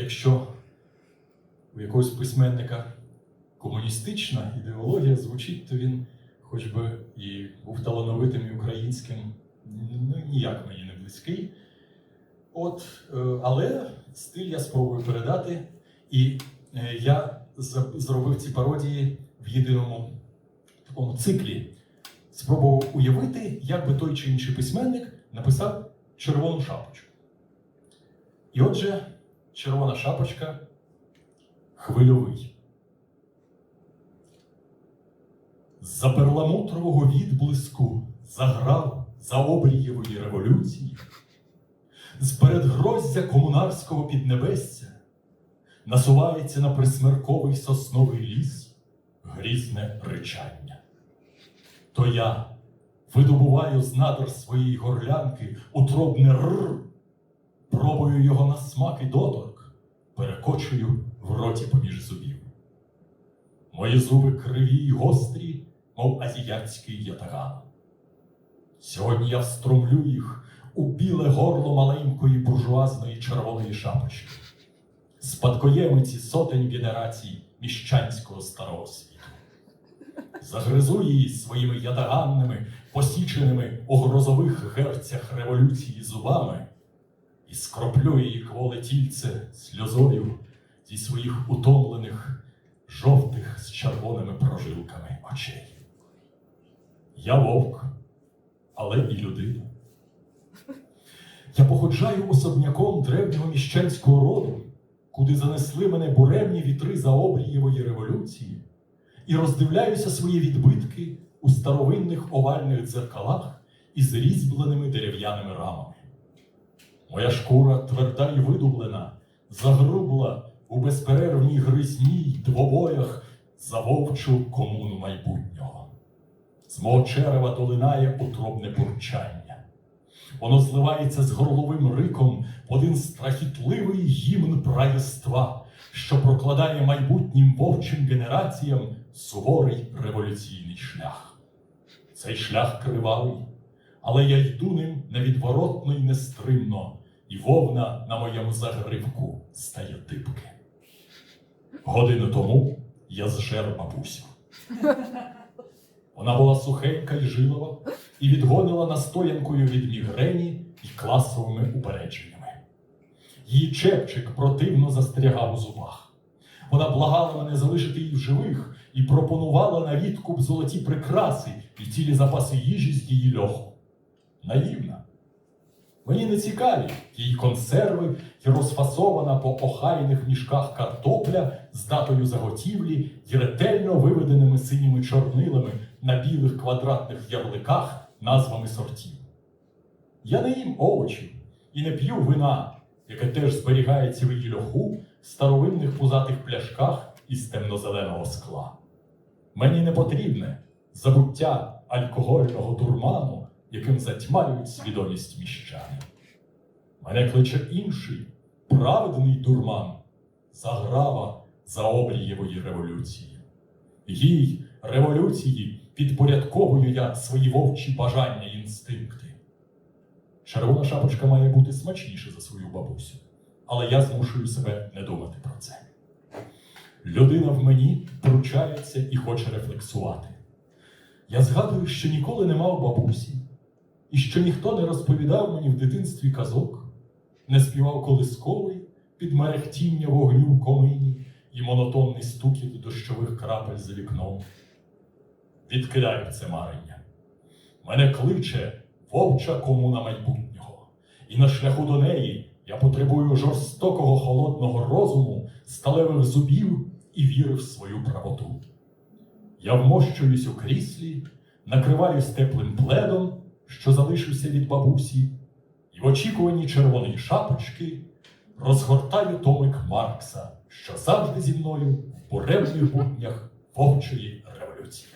якщо у якогось письменника комуністична ідеологія звучить, то він, хоч би і був талановитим і українським, ну, ніяк мені не близький. От, е, але стиль я спробую передати. І е, я зробив ці пародії в єдиному такому циклі. Спробував уявити, як би той чи інший письменник написав червону шапочку. І отже, червона шапочка хвильовий. За перламутрового відблиску заграв за обрієвої революції, з передгроздя комунарського піднебесця насувається на присмерковий сосновий ліс грізне ричання. То я видобуваю з надр своєї горлянки утробне р, пробую його на смак і доторк, перекочую в роті поміж зубів. Мої зуби криві й гострі, мов азіатський ятаган. Сьогодні я встромлю їх у біле горло маленької буржуазної червоної шапочки, спадкоємиці сотень генерацій міщанського старого світу. Загризу її своїми ятаганними, посіченими у грозових герцях революції зубами і скроплю її кволе тільце сльозою зі своїх утомлених, жовтих з червоними прожилками очей. Я вовк, але і людина. Я походжаю особняком древнього міщанського роду, куди занесли мене буремні вітри заобрієвої революції, і роздивляюся свої відбитки у старовинних овальних дзеркалах із різьбленими дерев'яними рамами. Моя шкура тверда й видублена, загрубла у безперервній гризні й двобоях за вовчу комуну майбутнього. З мого черева долинає утробне бурчання. Воно зливається з горловим риком в один страхітливий гімн праєства, що прокладає майбутнім вовчим генераціям суворий революційний шлях. Цей шлях кривавий, але я йду ним невідворотно й нестримно, і вовна на моєму загривку стає дибки. Годину тому я зжер бабусю. Вона була сухенька й жилова і відгонила настоянкою від мігрені і класовими упередженнями. Її чепчик противно застрягав у зубах. Вона благала мене залишити її в живих і пропонувала на відкуп золоті прикраси і цілі запаси їжі з її льоху. Наївна. Мені не цікаві її консерви і розфасована по охайних мішках картопля з датою заготівлі і ретельно виведеними синіми чорнилами на білих квадратних ярликах назвами сортів. Я не їм овочів і не п'ю вина, яке теж зберігається в її льоху в старовинних пузатих пляшках із темнозеленого скла. Мені не потрібне забуття алкогольного дурману, яким затьмарюють свідомість міщани. Мене кличе інший, праведний дурман, заграва за обрієвої революції. Їй, революції, підпорядковую я свої вовчі бажання й інстинкти. Червона шапочка має бути смачніше за свою бабусю, але я змушую себе не думати про це. Людина в мені вручається і хоче рефлексувати. Я згадую, що ніколи не мав бабусі, і що ніхто не розповідав мені в дитинстві казок, не співав колисковий під мерехтіння вогню в комині і монотонний стукіт дощових крапель за вікном. Відкидаю це марення. Мене кличе вовча комуна майбутнього, і на шляху до неї я потребую жорстокого холодного розуму, сталевих зубів і віри в свою правоту. Я вмощуюсь у кріслі, накриваюсь теплим пледом, що залишився від бабусі, і в очікуванні червоної шапочки розгортаю томик Маркса, що завжди зі мною в буревних буднях вовчої революції.